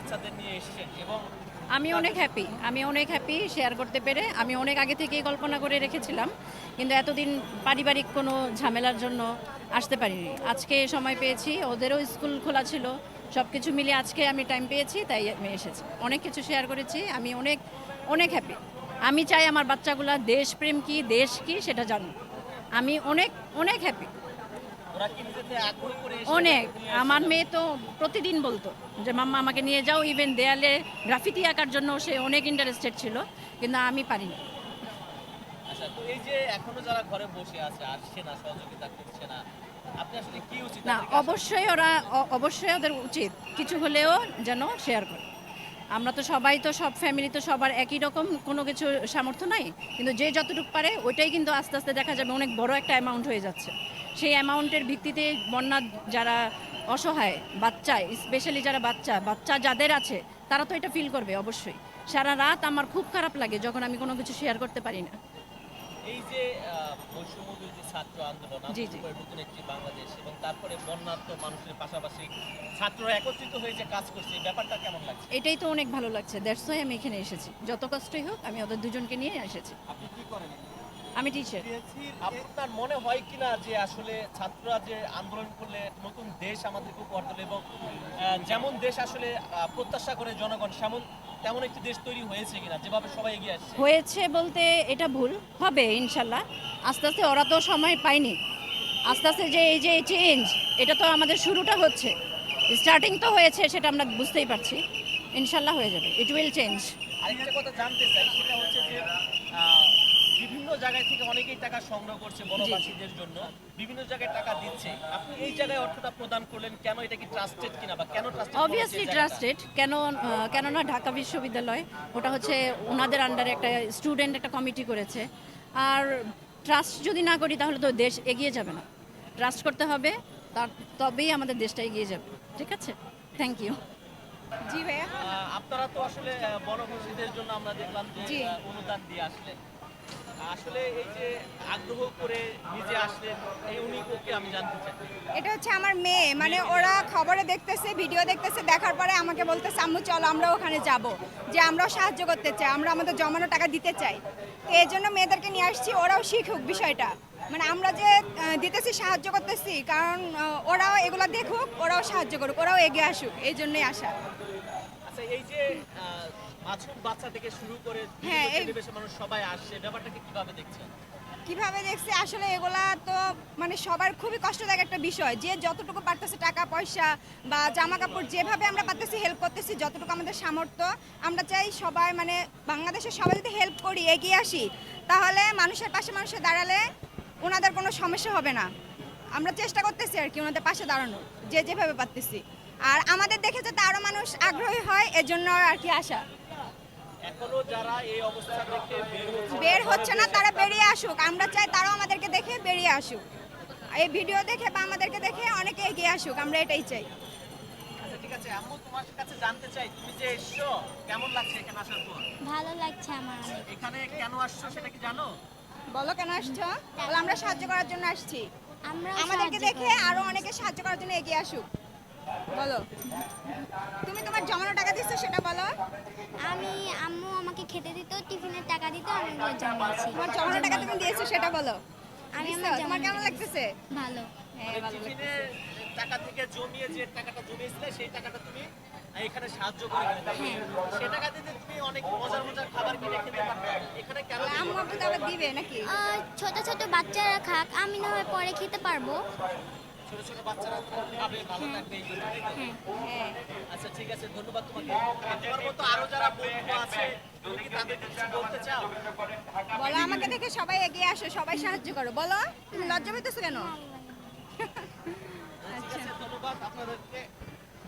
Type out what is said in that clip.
বাচ্চাদের নিয়ে এসেছেন এবং আমি অনেক হ্যাপি আমি অনেক হ্যাপি শেয়ার করতে পেরে, আমি অনেক আগে থেকেই কল্পনা করে রেখেছিলাম, কিন্তু এতদিন পারিবারিক কোনো ঝামেলার জন্য আসতে পারিনি। আজকে সময় পেয়েছি, ওদেরও স্কুল খোলা ছিল সব কিছু মিলে আজকে আমি টাইম পেয়েছি, তাই আমি এসেছি। অনেক কিছু শেয়ার করেছি, আমি অনেক অনেক হ্যাপি আমি চাই আমার বাচ্চাগুলা দেশপ্রেম কি, দেশ কি, সেটা জানুক। আমি অনেক অনেক হ্যাপি অনেক। আমার মেয়ে তো প্রতিদিন বলতো যে মাম্মা আমাকে নিয়ে যাও ইভেন দেয়ালে গ্রাফিতি আঁকার জন্য সে অনেক ইন্টারেস্টেড ছিল কিন্তু আমি পারিনি। আচ্ছা না অবশ্যই ওরা অবশ্যই ওদের উচিত। কিছু হলেও যেন শেয়ার করে। আমরা তো সবাই তো, সব ফ্যামিলি তো সবার একই রকম, কোনো কিছু সামর্থ্য নাই। কিন্তু যে যতটুকু পারে, ওইটাই কিন্তু আস্তে আস্তে দেখা যাবে অনেক বড় একটা অ্যামাউন্ট হয়ে যাচ্ছে। সেই অ্যামাউন্টের ভিত্তিতে বন্যা যারা অসহায়, বাচ্চা স্পেশালি যারা বাচ্চা বাচ্চা যাদের আছে, তারা তো এটা ফিল করবে অবশ্যই। সারা রাত আমার খুব খারাপ লাগে যখন আমি কোনো কিছু শেয়ার করতে পারি না। এই যে বৈষম্য ছাত্র আন্দোলন আমাদের নতুন একটি বাংলাদেশ এবং তারপরে বন্যার্ত মানুষের পাশাপাশি ছাত্ররা একত্রিত হয়ে যে কাজ করছে ব্যাপারটা কেমন লাগছে? এটাই তো অনেক ভালো লাগছে। দ্যাটস ওয়াই আমি এখানে এসেছি। যত কষ্টই হোক আমি ওদের দুজনকে নিয়ে এসেছি। আপনি কি করেন? আমি টিচার আপনার মনে হয় কিনা যে আসলে ছাত্ররা যে আন্দোলন করলে নতুন দেশ আমাদেরকে উপহার দিল এবং যেমন দেশ আসলে প্রত্যাশা করে জনগণ সেমন তেমন একটি দেশ তৈরি হয়েছে কিনা যেভাবে সবাই এগিয়ে আসছে? হয়েছে বলতে এটা ভুল হবে ইনশাল্লাহ। আস্তে আস্তে ওরা তো সময় পায়নি। আস্তে আস্তে যে এই যে চেঞ্জ এটা তো আমাদের শুরুটা হচ্ছে। স্টার্টিং তো হয়েছে সেটা আমরা বুঝতেই পারছি। ইনশাল্লাহ হয়ে যাবে। ইট উইল চেঞ্জ আরেকটা কথা জানতে চাই সেটা হচ্ছে জায়গায় থেকে অনেকেই টাকা সংগ্রহ করছে বনবাসীদের জন্য। বিভিন্ন জায়গায় টাকা দিচ্ছে। আপনি এই জায়গায় অর্থটা প্রদান করলেন কেন? এটা কি ট্রাস্টেড কিনা বা কেন ট্রাস্টেড অবভিয়াসলি ট্রাস্টেড কেন কেননা ঢাকা বিশ্ববিদ্যালয় ওটা হচ্ছে ওনাদের আন্ডারে একটা স্টুডেন্ট একটা কমিটি করেছে। আর ট্রাস্ট যদি না করি তাহলে তো দেশ এগিয়ে যাবে না। ট্রাস্ট করতে হবে তার তবেই আমাদের দেশটা এগিয়ে যাবে। ঠিক আছে? থ্যাংক ইউ জি ভাইয়া। আপনারা তো আসলে বনবাসীদের জন্য আমরা দেখলাম যে অনুদান দিয়ে আসলেন। আসলে এই যে আগ্রহ করে নিজে আসলেন এই উনি ওকে আমি জানতে চাই। এটা হচ্ছে আমার মেয়ে মানে ওরা খবরে দেখতেছে ভিডিও দেখতেছে দেখার পরে আমাকে বলতেছে আম্মু চলো আমরা ওখানে যাব। যে আমরাও সাহায্য করতে চাই আমরা আমাদের জমানো টাকা দিতে চাই। তো এই জন্য মেয়েদেরকে নিয়ে আসছি ওরাও শিখুক বিষয়টা। মানে আমরা যে দিতেছি সাহায্য করতেছি কারণ ওরাও এগুলো দেখুক ওরাও সাহায্য করুক ওরাও এগিয়ে আসুক এই জন্যই আসা। আচ্ছা এই যে আহ, বাচ্চা থেকে শুরু করে হ্যাঁ, এই- মানুষ সবাই আসছে ব্যাপারটাকে কীভাবে দেখছেন? কীভাবে দেখছি? আসলে এগুলা তো মানে সবার খুবই কষ্টদায়ক একটা বিষয়। যে যতটুকু পারতেছে টাকা পয়সা বা জামা কাপড় যেভাবে আমরা পারতেছি হেল্প করতেছি যতটুকু আমাদের সামর্থ্য আমরা চাই সবাই মানে বাংলাদেশের সবাই যদি হেল্প করি এগিয়ে আসি তাহলে মানুষের পাশে মানুষের দাঁড়ালে ওনাদের কোনো সমস্যা হবে না। আমরা চেষ্টা করতেছি আর কি ওনাদের পাশে দাঁড়ানোর যে যেভাবে পারতেছি। আর আমাদের দেখে যাতে আরও মানুষ আগ্রহী হয় এজন্য আর কি আসা এখনও যারা এই অবস্থা থেকে বের হচ্ছে না তারা বেরিয়ে আসুক। আমরা চাই তারাও আমাদেরকে দেখে বেরিয়ে আসুক। এই ভিডিও দেখে বা আমাদেরকে দেখে অনেকে এগিয়ে আসুক আমরা এটাই চাই। আচ্ছা ঠিক আছে। আম্মু তোমার কাছে জানতে চাই তুমি যে এসছো কেমন লাগছে এখানে আসার পর? ভালো লাগছে আমার এখানে কেন আসছো সেটা কি জানো? বলো কেন আসছো? বলো আমরা সাহায্য করার জন্য আসছি। আমাদেরকে দেখে আরও অনেকে সাহায্য করার জন্য এগিয়ে আসুক। বলো। তুমি তোমার জমানো টাকা দিচ্ছ সেটা বলো। আমাকে খেতে দিত টিফিনের টাকা দিত আমি ওগুলো জমিয়েছি। তোমার জমানো টাকা তুমি দিয়েছ সেটা বলো। আমি আমার তোমার জমানো কেমন লাগতেছে? ভালো। হ্যাঁ ভালো লাগছে। টিফিনের টাকা থেকে জমিয়ে যে টাকাটা জমিয়েছিলে সেই টাকাটা তুমি এখানে সাহায্য করে গেলে তাই না? সে টাকা দিয়ে তুমি অনেক মজার মজার খাবার কিনে খেতে পারবে। এখানে কেন দিলে? আম্মু আপু তো আবার দিবে নাকি? ছোট ছোট বাচ্চারা খাক আমি না হয় পরে খেতে পারব। ছোট ছোট বাচ্চারা খাবে ভালো থাকবে? হ্যাঁ। আচ্ছা ঠিক আছে ধন্যবাদ তোমাকে। তোমার মতো আরও যারা বন্ধু আছে তুমি কি কিছু বলতে চাও? বলো আমাকে দেখে সবাই এগিয়ে আসো সবাই সাহায্য করো। বলো তুমি লজ্জা পেতেছো কেন? আচ্ছা ধন্যবাদ আপনাদেরকে।